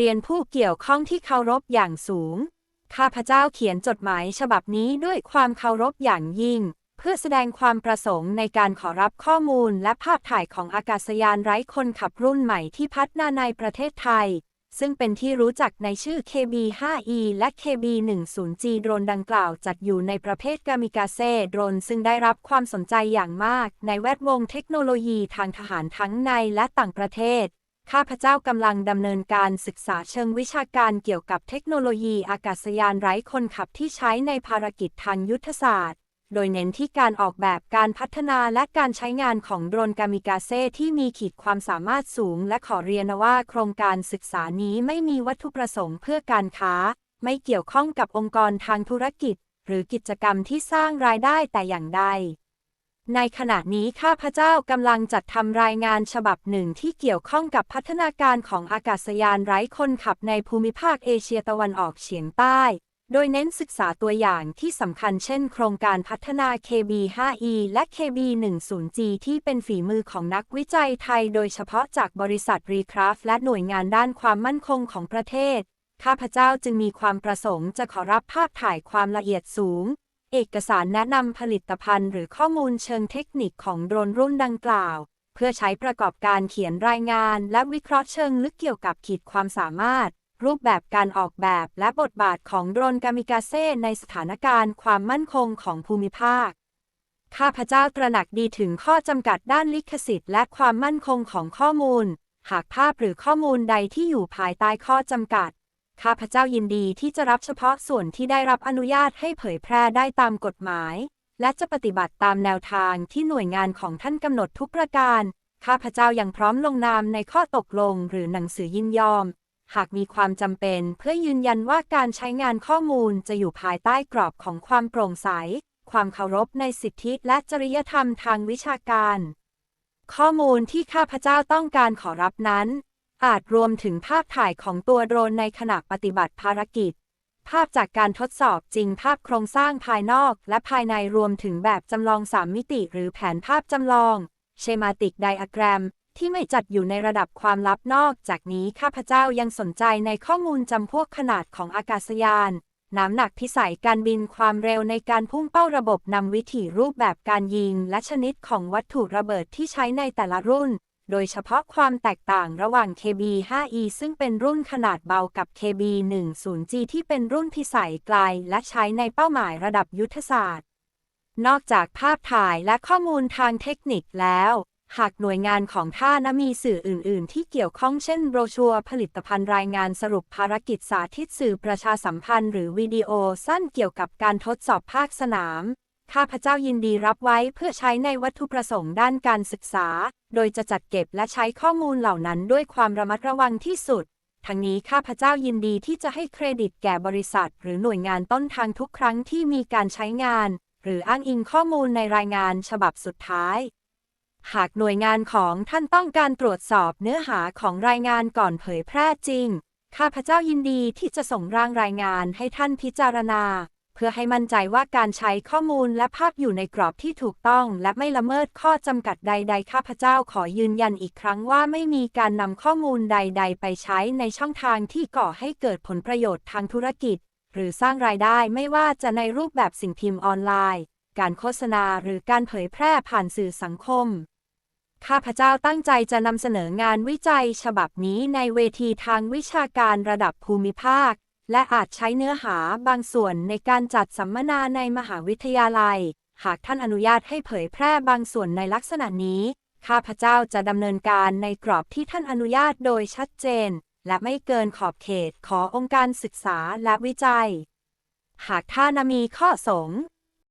เรียนผู้เกี่ยวข้องที่เคารพอย่างสูง ข้าพเจ้าเขียนจดหมายฉบับนี้ด้วยความเคารพอย่างยิ่ง เพื่อแสดงความประสงค์ในการขอรับข้อมูลและภาพถ่ายของอากาศยานไร้คนขับรุ่นใหม่ที่พัฒนาในประเทศไทย ซึ่งเป็นที่รู้จักในชื่อ KB5E และ KB10G โดรนดังกล่าวจัดอยู่ในประเภทกามิกาเซโดรนซึ่งได้รับความสนใจอย่างมากในแวดวงเทคโนโลยีทางทหารทั้งในและต่างประเทศ ข้าพเจ้ากำลังดำเนินการศึกษาเชิงวิชาการเกี่ยวกับเทคโนโลยีอากาศยานไร้คนขับที่ใช้ในภารกิจทางยุทธศาสตร์ โดยเน้นที่การออกแบบการพัฒนาและการใช้งานของโดรนกามิกาเซ่ที่มีขีดความสามารถสูง และขอเรียนว่าโครงการศึกษานี้ไม่มีวัตถุประสงค์เพื่อการค้า ไม่เกี่ยวข้องกับองค์กรทางธุรกิจ หรือกิจกรรมที่สร้างรายได้แต่อย่างใด ในขณะนี้ข้าพเจ้ากำลังจัดทำรายงานฉบับหนึ่งที่เกี่ยวข้องกับพัฒนาการของอากาศยานไร้คนขับในภูมิภาคเอเชียตะวันออกเฉียงใต้ โดยเน้นศึกษาตัวอย่างที่สำคัญเช่นโครงการพัฒนา KB5E และ KB10G ที่เป็นฝีมือของนักวิจัยไทยโดยเฉพาะจากบริษัทรีคราฟและหน่วยงานด้านความมั่นคงของประเทศ ข้าพเจ้าจึงมีความประสงค์จะขอรับภาพถ่ายความละเอียดสูง เอกสารแนะนำผลิตภัณฑ์หรือข้อมูลเชิงเทคนิคของโดรนรุ่นดังกล่าว เพื่อใช้ประกอบการเขียนรายงาน และวิเคราะห์เชิงลึกเกี่ยวกับขีดความสามารถ รูปแบบการออกแบบและบทบาทของโดรนกามิกาเซ่ในสถานการณ์ความมั่นคงของภูมิภาค ข้าพเจ้าตระหนักดีถึงข้อจำกัดด้านลิขสิทธิ์และความมั่นคงของข้อมูล หากภาพหรือข้อมูลใดที่อยู่ภายใต้ข้อจำกัด ข้าพเจ้ายินดีที่จะรับเฉพาะส่วนที่ได้รับอนุญาตให้เผยแพร่ได้ตามกฎหมาย และจะปฏิบัติตามแนวทางที่หน่วยงานของท่านกำหนดทุกประการ ข้าพเจ้ายังพร้อมลงนามในข้อตกลงหรือหนังสือยินยอม หากมีความจำเป็นเพื่อยืนยันว่าการใช้งานข้อมูลจะอยู่ภายใต้กรอบของความโปร่งใส ความเคารพในสิทธิและจริยธรรมทางวิชาการ ข้อมูลที่ข้าพเจ้าต้องการขอรับนั้น อาจรวมถึงภาพถ่ายของตัวโดรนในขณะปฏิบัติภารกิจ ภาพจากการทดสอบจริงภาพโครงสร้างภายนอกและภายในรวมถึงแบบจำลอง 3 มิติหรือแผนภาพจำลอง Schematic Diagram ที่ไม่จัดอยู่ในระดับความลับนอกจากนี้ข้าพเจ้ายังสนใจในข้อมูลจำพวกขนาดของอากาศยาน น้ำหนักพิสัยการบินความเร็วในการพุ่งเป้าระบบนำวิถีรูปแบบการยิง และชนิดของวัตถุระเบิดที่ใช้ในแต่ละรุ่น โดยเฉพาะความแตกต่างระหว่าง KB5E ซึ่งเป็นรุ่นขนาดเบากับ KB10G ที่เป็นรุ่นพิสัยไกลและใช้ในเป้าหมายระดับยุทธศาสตร์ นอกจากภาพถ่ายและข้อมูลทางเทคนิคแล้ว หากหน่วยงานของท่านมีสื่ออื่น ๆ ที่เกี่ยวข้องเช่นโบรชัวร์ผลิตภัณฑ์รายงานสรุปภารกิจสาธิตสื่อประชาสัมพันธ์ หรือวิดีโอสั้นเกี่ยวกับการทดสอบภาคสนาม ข้าพเจ้ายินดีรับไว้เพื่อใช้ในวัตถุประสงค์ด้านการศึกษา โดยจะจัดเก็บและใช้ข้อมูลเหล่านั้นด้วยความระมัดระวังที่สุด ทั้งนี้ข้าพเจ้ายินดีที่จะให้เครดิตแก่บริษัท หรือหน่วยงานต้นทางทุกครั้งที่มีการใช้งาน หรืออ้างอิงข้อมูลในรายงานฉบับสุดท้าย หากหน่วยงานของท่านต้องการตรวจสอบเนื้อหาของรายงานก่อนเผยแพร่จริง ข้าพเจ้ายินดีที่จะส่งร่างรายงานให้ท่านพิจารณา พื่อให้มั่นใจว่าการใช้ข้อมูลและภาพอยู่ในกรอบที่ถูกต้อง และไม่ละเมิดข้อจำกัดใด ๆ ข้าพเจ้าขอยืนยันอีกครั้งว่าไม่มีการนำข้อมูลใด ๆ ไปใช้ในช่องทางที่ก่อให้เกิดผลประโยชน์ทางธุรกิจ หรือสร้างรายได้ไม่ว่าจะในรูปแบบสิ่งพิมพ์ออนไลน์ การโฆษณาหรือการเผยแพร่ผ่านสื่อสังคม ข้าพเจ้าตั้งใจจะนำเสนองานวิจัยฉบับนี้ในเวทีทางวิชาการระดับภูมิภาค และอาจใช้เนื้อหาบางส่วนในการจัดสัมมนาในมหาวิทยาลัย หากท่านอนุญาตให้เผยแพร่บางส่วนในลักษณะนี้ ข้าพเจ้าจะดำเนินการในกรอบที่ท่านอนุญาตโดยชัดเจน และไม่เกินขอบเขตขององค์การศึกษาและวิจัย หากท่านมีข้อสง